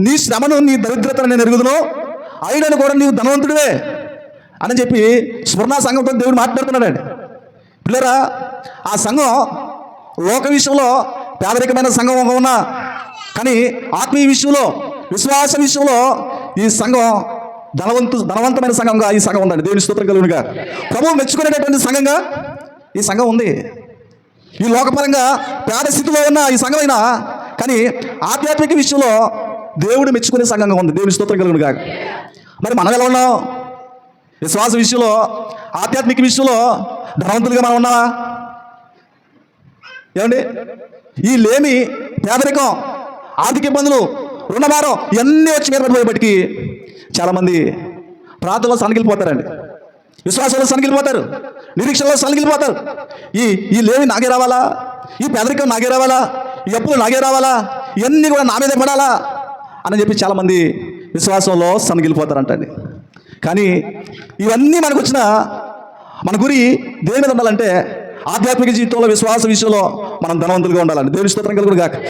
నీ శ్రమను నీ దరిద్రతను నేను ఎరుగుదును. అయినను కూడా నీవు ధనవంతుడివే అని చెప్పి స్వర్ణ సంఘంతో దేవుడు మాట్లాడుతున్నాడండి పిల్లరా ఆ సంఘం లోక విషయంలో పేదరికమైన సంఘం ఒక ఉన్నా. కానీ ఆత్మీయ విషయంలో విశ్వాస విషయంలో ఈ సంఘం ధనవంతు ధనవంతమైన సంఘంగా ఈ సంఘం ఉందండి. దేవుని స్తోత్రం కలుగునిగా. ప్రభువు మెచ్చుకునేటటువంటి సంఘంగా ఈ సంఘం ఉంది. ఈ లోకపరంగా పేద స్థితిలో ఉన్న ఈ సంఘమైనా కానీ ఆధ్యాత్మిక విషయంలో దేవుడు మెచ్చుకునే సంఘంగా ఉంది. దేవుని స్తోత్రం కలుగును కాక మరి మనం ఎలా ఉన్నాం? విశ్వాస విషయంలో ఆధ్యాత్మిక విషయంలో ధనవంతులుగా మనం ఉన్నావా ఏమండి? ఈ లేమి పేదరికం ఆర్థిక ఇబ్బందులు రుణభారం ఇవన్నీ వచ్చి మీద పడిపోయేపటికి చాలామంది ప్రార్థనలో సనగిలిపోతారండి విశ్వాసంలో సనగిలిపోతారు నిరీక్షణలో సనగిలిపోతారు ఈ ఈ లేమి నాగే రావాలా? ఈ పేదరికం నాగే రావాలా? ఈ అప్పులు నాగే రావాలా? ఇవన్నీ కూడా నా మీద పడాలా? అని చెప్పి చాలామంది విశ్వాసంలో సనగిలిపోతారంటండి కానీ ఇవన్నీ మనకు వచ్చిన మన గురి దేని మీద ఉండాలంటే ఆధ్యాత్మిక జీవితంలో విశ్వాస విషయంలో మనం ధనవంతులుగా ఉండాలండి. దేవుని స్తోత్రం కలుగుడు కాక